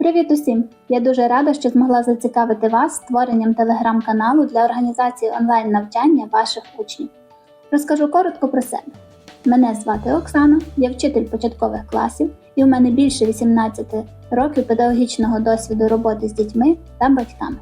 Привіт усім! Я дуже рада, що змогла зацікавити вас створенням телеграм-каналу для організації онлайн-навчання ваших учнів. Розкажу коротко про себе. Мене звати Оксана, я вчитель початкових класів, і у мене більше 18 років педагогічного досвіду роботи з дітьми та батьками.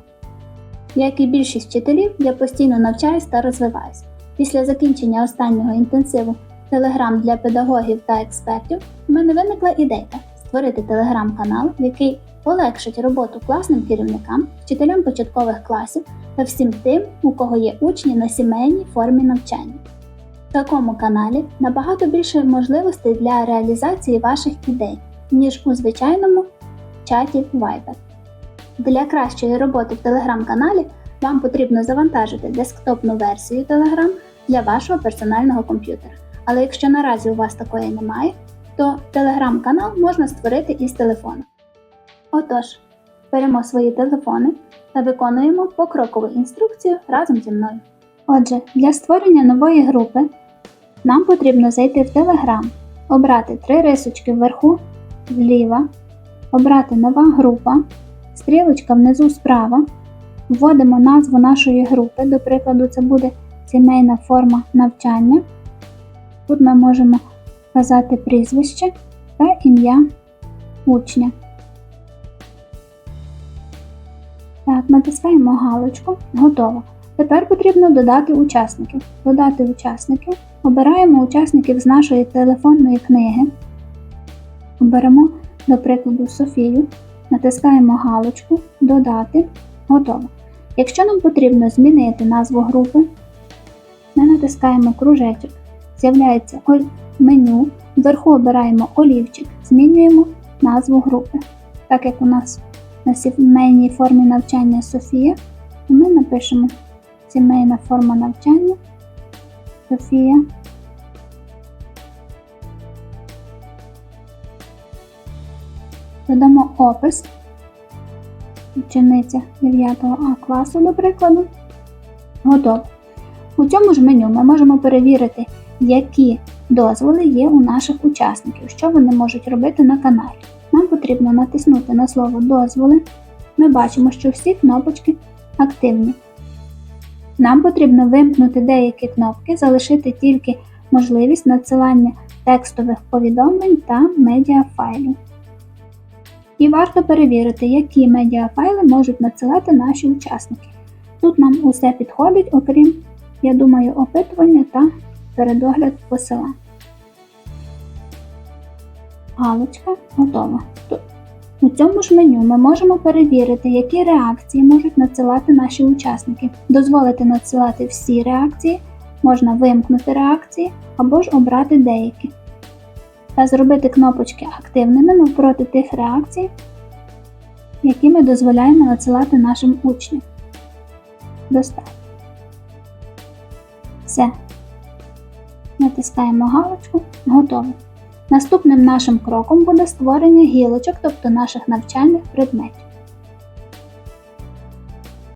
Як і більшість вчителів, я постійно навчаюсь та розвиваюсь. Після закінчення останнього інтенсиву Телеграм для педагогів та експертів у мене виникла ідейка створити телеграм-канал, який полегшить роботу класним керівникам, вчителям початкових класів та всім тим, у кого є учні на сімейній формі навчання. В такому каналі набагато більше можливостей для реалізації ваших ідей, ніж у звичайному чаті Viber. Для кращої роботи в телеграм-каналі вам потрібно завантажити десктопну версію Telegram для вашого персонального комп'ютера. Але якщо наразі у вас такої немає, то телеграм-канал можна створити із телефону. Отож, беремо свої телефони та виконуємо покрокову інструкцію разом зі мною. Отже, для створення нової групи нам потрібно зайти в Telegram, обрати три рисочки вверху, зліва, обрати нова група, стрілочка внизу справа, вводимо назву нашої групи, до прикладу, це буде сімейна форма навчання. Тут ми можемо вказати прізвище та ім'я учня. Так, натискаємо галочку. Готово. Тепер потрібно додати учасників. Додати учасників. Обираємо учасників з нашої телефонної книги. Оберемо, до прикладу, Софію. Натискаємо галочку Додати. Готово. Якщо нам потрібно змінити назву групи, ми натискаємо кружечок. З'являється меню. Вверху обираємо олівчик, змінюємо назву групи. Так як у нас на сімейній формі навчання Софія, то ми напишемо сімейна форма навчання Софія. Додамо опис, учениця 9 А класу, до прикладу. Готово. У цьому ж меню ми можемо перевірити, які дозволи є у наших учасників, що вони можуть робити на каналі. Нам потрібно натиснути на слово дозволи. Ми бачимо, що всі кнопочки активні. Нам потрібно вимкнути деякі кнопки, залишити тільки можливість надсилання текстових повідомлень та медіафайлів. І варто перевірити, які медіафайли можуть надсилати наші учасники. Тут нам усе підходить, окрім, я думаю, опитування та передогляд посилань. Галочка готова. У цьому ж меню ми можемо перевірити, які реакції можуть надсилати наші учасники. Дозволити надсилати всі реакції, можна вимкнути реакції або ж обрати деякі. Та зробити кнопочки активними навпроти тих реакцій, які ми дозволяємо надсилати нашим учням. Достатньо. Все. Натискаємо галочку Готово. Наступним нашим кроком буде створення гілочок, тобто наших навчальних предметів.